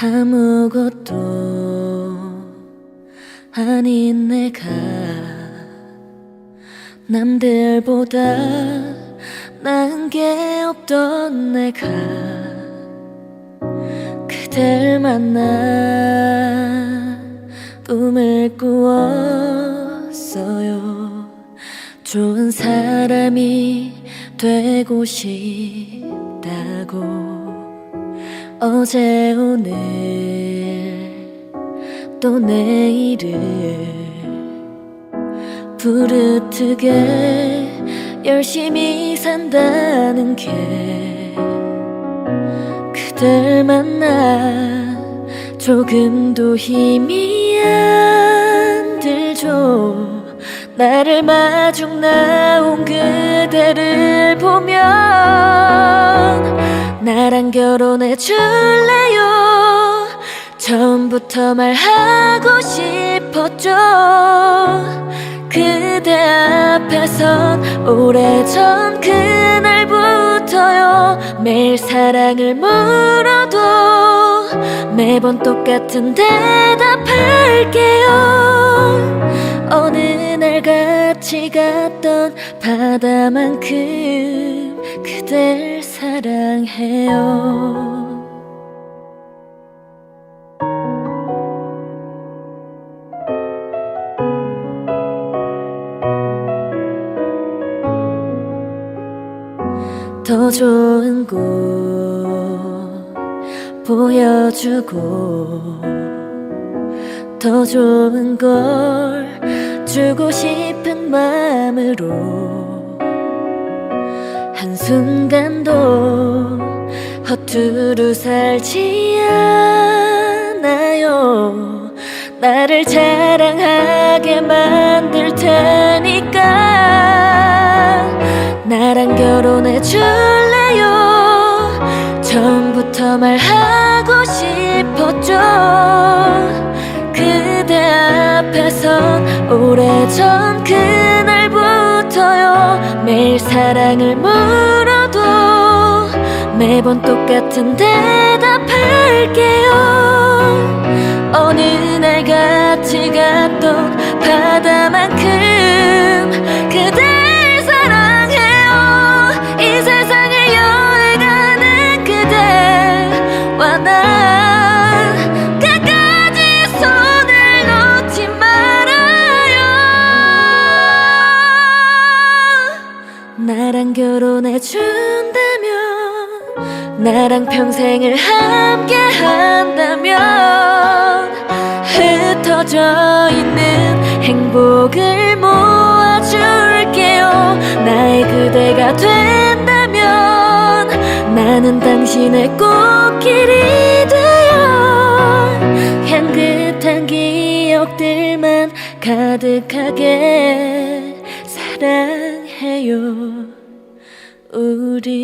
아무것도 아닌 내가 남들보다 나은 게 없던 내가 그댈 만나 꿈을 꾸었어요. 좋은 사람이 되고 싶다고 어제 오늘 또 내일을 부르트게 열심히 산다는 게 그댈 만나 조금도 힘이 안 들죠 나를 마중 나온 그대를 보면 나랑 결혼해 줄래요? 처음부터 말하고 싶었죠. 그대 앞에선 오래전 그날부터요. 매일 사랑을 물어도 매번 똑같은 대답할게요 어느 날 같이 갔던 바다만큼 그댈 사랑해요. 더 좋은 곳 보여주고 더 좋은 걸 주고 싶은 마음으로 한순간도 허투루 살지 않아요. 나를 자랑하게 만들 테니까 나랑 결혼해 줄래요? 처음부터 말하고 싶었죠 매일 사랑을 물어도 매번 똑같은 대답할게요. 어느 날 같이 갔던 바다만큼 결혼해 준다면 나랑 평생을 함께 한다면 흩어져 있는 행복을 모아줄게요. 나의 그대가 된다면 나는 당신의 꽃길이 되어 향긋한 기억들만 가득하게 사랑해요 우리